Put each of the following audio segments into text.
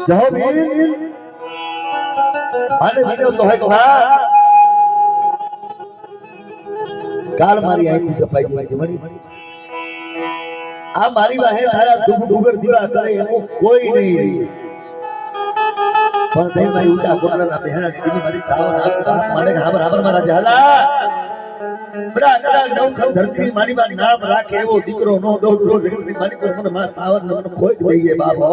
જાઓ વીર આને વિનય તો હા કાલ મારી આંખી કપાઈ ગઈ છે મળી આ મારી વાહે તારા દુઃખ ડુગર દીવા કરે એવો કોઈ નહીં પણ તે મારી ઉડા ગોળાના બહેણા દીદી મારી સાવન આપ મને હાબર હાબર મારા જહલા ધરતી મારી માં નામ રાખે એવો દીકરો નો દો દો મારી બાબો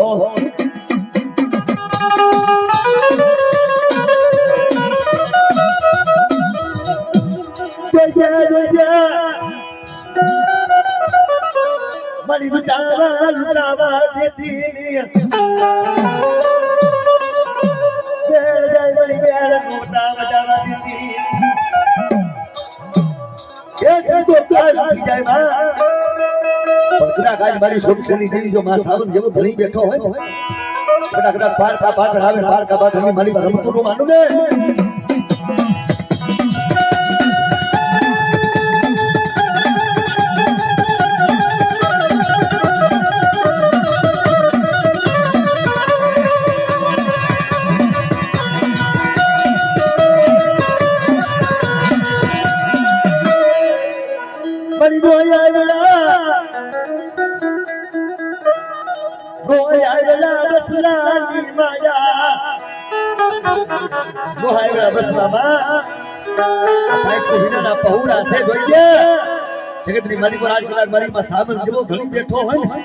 મારી છોકરી દીધી જો માં સાવન જેવો ધણી બેઠો હોય ફટાકડા કડા કડા પાર કા પાર આવે પાર કા પાર મારી રમતું નું માનું ને વેલા બસલાની માયા વેલા બસલા માં ભાઈ તો હિનાના પહોળા છે જોઈએ જગતની મારી પર આજ કલાક મારી માં સાવન જેવો ધણી બેઠો હોય ને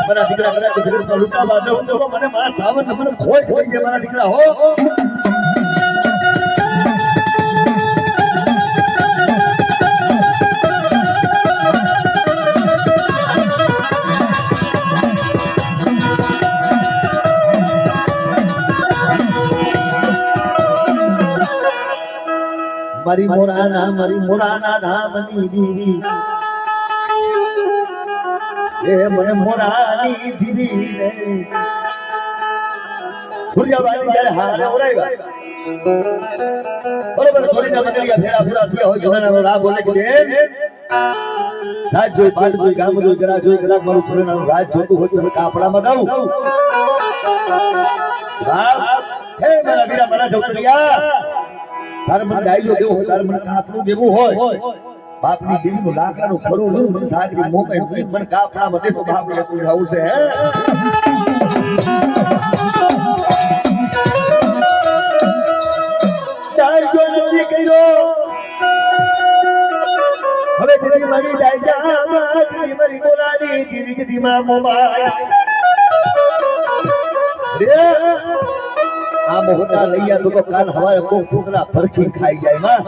મારા દીકરા કદાચ જગત પર મારી મોરાના મારી મોરાના ધામની દીવી. એ મને મોરાની દીવી ને ભુરિયાબાઈ જ્યારે હારે ઓરાવ્યા બરોબર થોડીના બદલિયા ફેરા ફેરા થયા હોય ઘણાનો રાગ બોલે. કે રાજ જોઈ પાટ જોઈ, ગામ જોઈ, ગરા જોઈ ગરા મારું છોરીનાનું રાજ જોતું હોય તો કાપડામાં ગાઉં બાપ, હે મારા વીરા, મારા છોકરિયા. તારે મને ડાયલો દેવો હોય તારે મને કાપડું દેવું હોય. બાપની દેવીનું લાકડાનું ખડું લઉં મને સાજરી મોકલે મને કાપડામાં તો બાપ ને તું આવું છે હે? ડાયલો નથી કર્યો. હવે ધીરી મારી ડાયજા દીદી મારી બોલાની ધીરી દીદી માં મોબાઈલ રે આ મોટા લઈ તો કાલ હવારે કોક ટુકડા પરખી ખાઈ જાય, માં.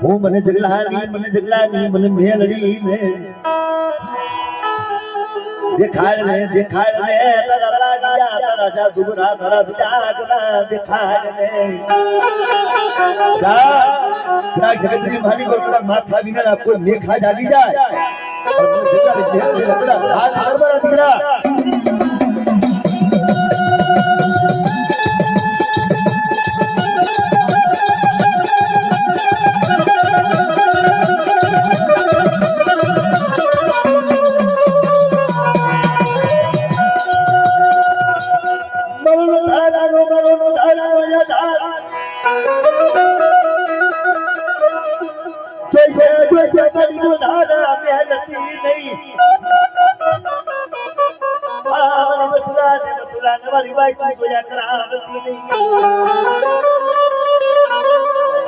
હું મને જગલાની મને જગલાની, મને મેલડી ને દેખાડ ને દેખાડ ને, તારા લાગ્યા, તારા જાદુરા તારા જાગના, દેખાડ ને. જા જગતની મારી તારા માથા વિના કોઈ મેખા જાગી જાય. હાથ હરબરા દીકરા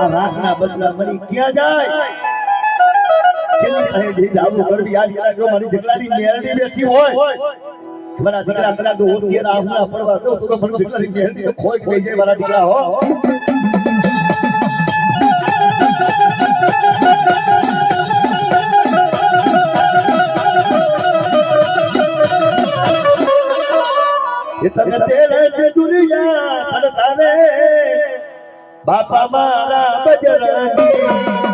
આ રાખના બસલા ક્યાં જાય જાવું કરવી આજ કલાક જો મારી બેઠી હોય મારા દીકરા કદાચ તો હોશિયાર આહુના પડવા દો તો મને દીકરાની મહેનત તો જાય મારા દીકરા હો એ તને તેરે સે દુનિયા સડતા बापा મારા બજરંગી.